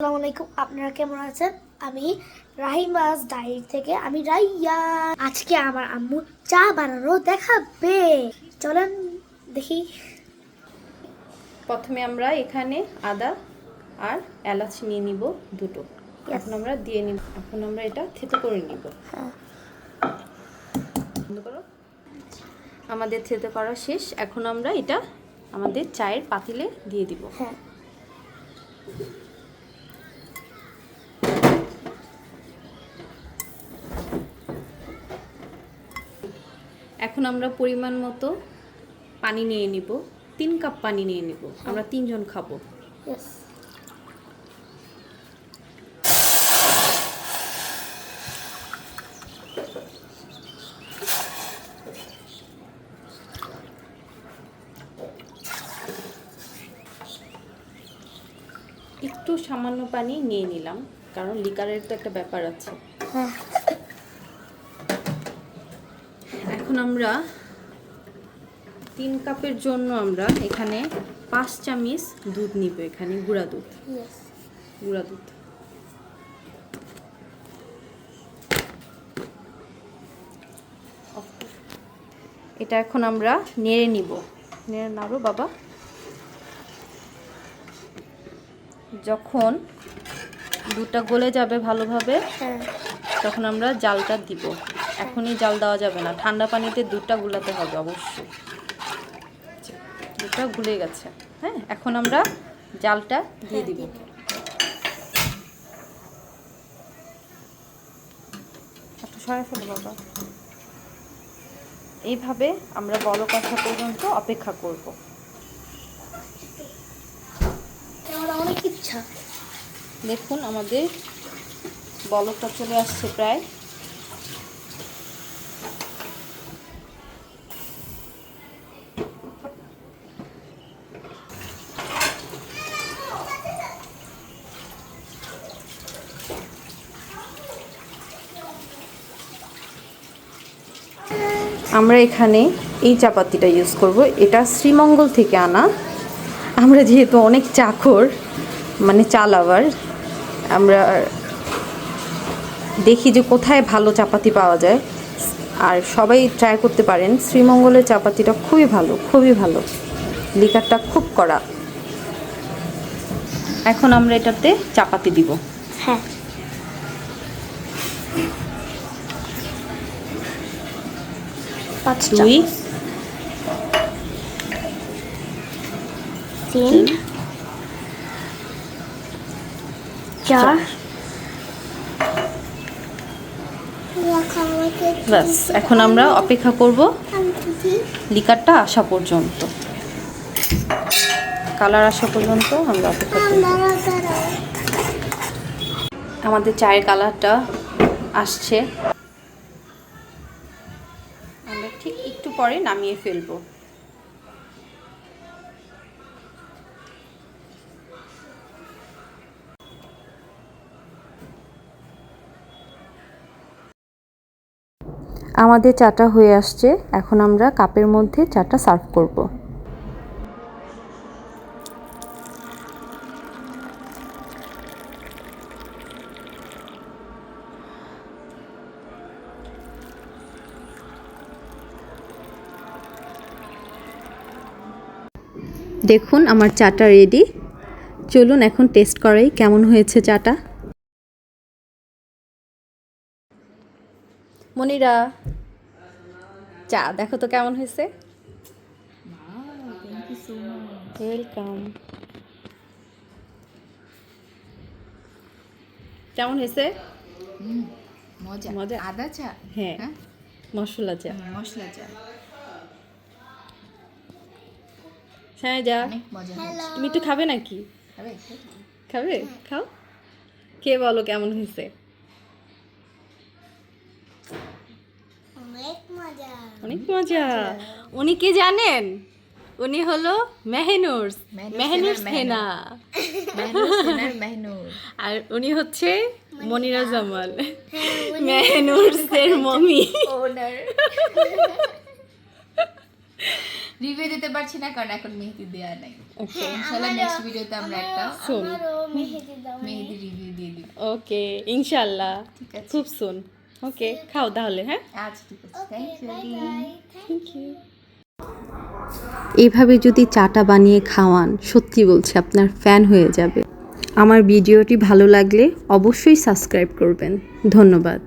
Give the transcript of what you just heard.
আসসালামু আলাইকুম আপনারা কেমন আছেন? আমি রাহিমাস ডায়েরি থেকে আমি রাইয়া। আজকে আমার আম্মু চা বানানো দেখাবে। চলেন দেখি। প্রথমে আমরা এখানে আদা আর এলাচ নিয়ে নিব দুটো। এখন আমরা দিয়ে নিব এখন আমরা এটা থেতো করে নিব। হ্যাঁ। আমাদের থেতো করা শেষ এখন আমরা এটা আমাদের চায়ের পাতিলে দিয়ে দিব। হ্যাঁ। এখন আমরা পরিমাণ মতো পানি নিয়ে নিব। তিন কাপ পানি নিয়ে নিব। আমরা তিনজন খাব। একটু সামান্য পানি নিয়ে নিলাম কারণ লিকারের তো একটা ব্যাপার আছে। হ্যাঁ। এখন আমরা তিন কাপের জন্য আমরা এখানে পাঁচ চামচ দুধ নিব এখানে গুঁড়া দুধ। গুঁড়া দুধ। এটা এখন আমরা নেড়ে নিব। নেড়ে নাড়ো বাবা। যখন দুধটা গলে যাবে ভালোভাবে হ্যাঁ। তখন আমরা জালটা দিব। এখনই জাল দেওয়া যাবে না। ঠান্ডা পানিতে দুধটা গুলাতে হবে অবশ্যই। দুধটা গুলে গেছে। হ্যাঁ এখন আমরা জালটা দিয়ে দিব। একটু বাবা। এইভাবে আমরা বড় কথা পর্যন্ত অপেক্ষা করব। আমার অনেক ইচ্ছা। দেখুন আমাদের বলকটা চলে আসছে প্রায়। আমরা এখানে এই চাপাতিটা ইউজ করব। এটা শ্রীমঙ্গল থেকে আনা। আমরা যেহেতু অনেক চাকর মানে চা লাভার আমরা দেখি যে কোথায় ভালো চাপাতি পাওয়া যায়। আর সবাই ট্রাই করতে পারেন, শ্রীমঙ্গলের চাপাতিটা খুবই ভালো খুবই ভালো। লিকারটা খুব কড়া। এখন আমরা এটাতে চাপাতি দিব। হ্যাঁ পাঁচ দুই। তিন। চার। ব্যাস এখন আমরা অপেক্ষা করব লিকারটা আসা পর্যন্ত। কালার আসা পর্যন্ত আমরা অপেক্ষা করব। আমাদের চায়ের কালারটা আসছে। ঠিক একটু পরে নামিয়ে ফেলব। আমাদের চাটা হয়ে আসছে। এখন আমরা কাপের মধ্যে চাটা সার্ভ করব। দেখুন আমার চাটা রেডি চলুন এখন টেস্ট করাই কেমন হয়েছে চাটা। মনিরা চা দেখো তো কেমন হয়েছে। ওয়েলকাম কেমন হয়েছে? মজা। মজা? আদা চা? হ্যাঁ হ্যাঁ? মশলা চা। মশলা চা। হ্যাঁ যা। অনেক মজা হয়েছে। তুমি একটু খাবে নাকি? খাবে? খাবে। খাও। কে বলো কেমন হয়েছে? অনেক মজা। উনি কে জানেন? উনি হলো মেহনুর। মেহনুর মেহনুর সেনা। মেহনুর আর উনি হচ্ছে মনিরা। জামাল। মেহনুর মমি। ওনার রিভিউ দিতে পারছি না কারণ এখন মেহেদি দেওয়া নাই। ওকে ইনশাআল্লাহ নেক্সট ভিডিওতে আমরা একটা শোন আমারও মেহেদি রিভিউ দিয়ে দিব। ওকে ইনশাল্লাহ। ঠিক আছে। খুব সুন ওকে খাও তাহলে হ্যাঁ? আচ্ছা ঠিক আছে। থ্যাংক ইউ থ্যাংক ইউ এইভাবে যদি চাটা বানিয়ে খাওয়ান সত্যি বলছি আপনার ফ্যান হয়ে যাবে। আমার ভিডিওটি ভালো লাগলে অবশ্যই সাবস্ক্রাইব করবেন। ধন্যবাদ।